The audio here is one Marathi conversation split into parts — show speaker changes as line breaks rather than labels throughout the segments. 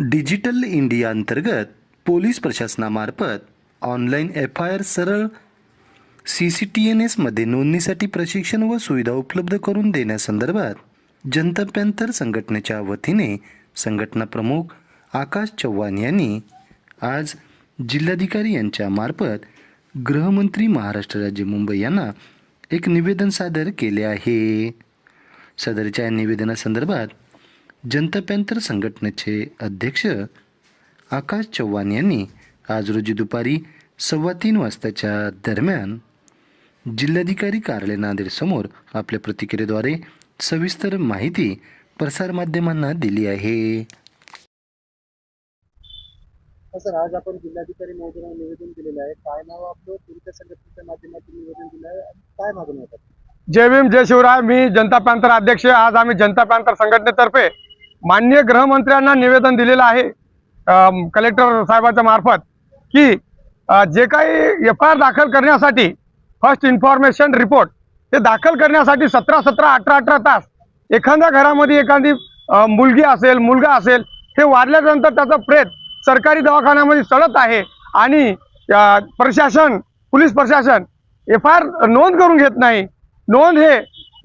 डिजिटल इंडिया अंतर्गत पोलीस प्रशासनामार्फत ऑनलाईन एफ आय आर सरळ सी सी टी एन एसमध्ये नोंदणीसाठी प्रशिक्षण व सुविधा उपलब्ध करून देण्यासंदर्भात जनता संघटनेच्या वतीने संघटना प्रमुख आकाश चव्हाण यांनी आज जिल्हाधिकारी यांच्या मार्फत गृहमंत्री महाराष्ट्र राज्य मुंबई यांना एक निवेदन सादर केले आहे. सदरच्या निवेदनासंदर्भात जनता पॅन्थर संघटनेचे अध्यक्ष आकाश चव्हाण यांनी आज रोजी दुपारी सव्वा तीन वाजताच्या दरम्यान जिल्हाधिकारी कार्यालय नांदेडसमोर आपल्या प्रतिक्रियेद्वारे सविस्तर माहिती प्रसारमाध्यमांना दिली आहे.
हो सर आज आपण जिल्हाधिकारी महोदयांना निवेदन दिलेलं आहे. काय नाव आपलं? कोणत्या संघटनेच्या माध्यमातून निवेदन दिलं आहे. काय मागणी होतात
जय भीम जय शिवराय. मी जनता पॅन्थर अध्यक्ष आज आम्ही जनता पॅन्थर संघटनेतर्फे माननीय गृहमंत्र्यांना निवेदन दिलेलं आहे कलेक्टर साहेबांच्या मार्फत की जे काही एफ आय आर दाखल करण्यासाठी फर्स्ट इन्फॉर्मेशन रिपोर्ट हे दाखल करण्यासाठी सतरा सतरा अठरा अठरा तास एखाद्या घरामध्ये एखादी मुलगी असेल मुलगा असेल हे वाढल्यानंतर त्याचं प्रेत सरकारी दवाखान्यामध्ये चढत आहे आणि प्रशासन पोलीस प्रशासन एफ आय आर नोंद करून घेत नाही. नोंद हे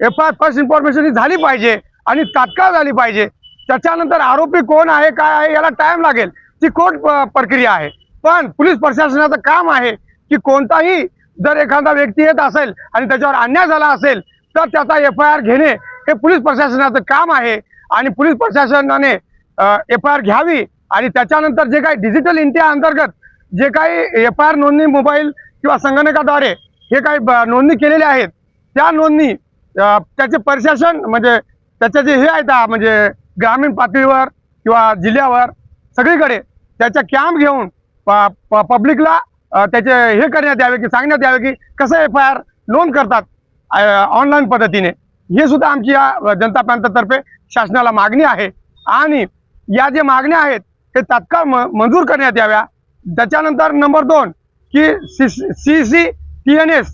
एफ आय फर्स्ट इन्फॉर्मेशन ही झाली पाहिजे आणि तात्काळ झाली पाहिजे. त्याच्यानंतर आरोपी कोण आहे काय आहे याला टाइम लागेल. ती कोर्ट प- प्रक्रिया आहे? पण पोलीस प्रशासनाचं काम आहे की कोणताही जर एखादा व्यक्ती येत असेल आणि त्याच्यावर अन्याय झाला असेल तर त्याचा एफ आय आर घेणे हे पोलीस प्रशासनाचं काम आहे. आणि पोलीस प्रशासनाने एफ आय आर घ्यावी आणि त्याच्यानंतर जे काही डिजिटल इंडिया अंतर्गत जे काही एफ आय आर नोंदणी मोबाईल किंवा संगणकाद्वारे हे काही नोंदणी केलेल्या आहेत त्या नोंदणी त्याचे प्रशासन म्हणजे त्याचे जे हे आहेत म्हणजे ग्रामीण पातळीवर किंवा जिल्ह्यावर सगळीकडे त्याच्या कॅम्प घेऊन प- प- पब्लिकला त्याचे हे करण्यात यावे की सांगण्यात यावे की कसं एफ आय आर नोंद करतात ऑनलाईन पद्धतीने. हे सुद्धा आमची या जनता प्रांतातर्फे शासनाला मागणी आहे. आणि या जे मागण्या आहेत ते तात्काळ म मंजूर करण्यात याव्या. त्याच्यानंतर नंबर दोन की C C C T N S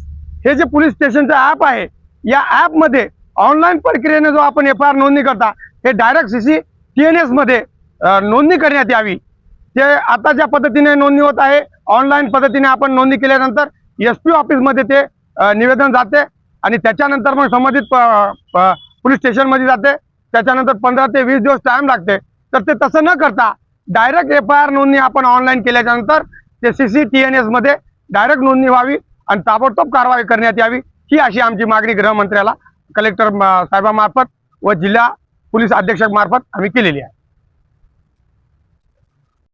हे जे पोलीस स्टेशनचं ॲप आहे या ॲपमध्ये ऑनलाईन प्रक्रियेने जो आपण एफ आय आर नोंदणी करता हे direct C C T N एसमध्ये नोंदणी करण्यात यावी. ते आता ज्या पद्धतीने नोंदणी होत आहे ऑनलाईन पद्धतीने आपण नोंदणी केल्यानंतर एस पी ऑफिसमध्ये ते निवेदन जाते आणि त्याच्यानंतर मग संबंधित पोलीस स्टेशनमध्ये जाते. त्याच्यानंतर पंधरा ते वीस दिवस टाइम लागते. तर ते तसं न करता डायरेक्ट एफ आय आर नोंदणी आपण ऑनलाईन केल्याच्यानंतर ते सी सी टी एन एसमध्ये डायरेक्ट नोंदणी व्हावी आणि ताबडतोब कारवाई करण्यात यावी ही अशी आमची मागणी गृहमंत्र्याला कलेक्टर साहेबामार्फत व जिल्हा पोलीस अधीक्षक मार्फत आम्ही केलेली आहे.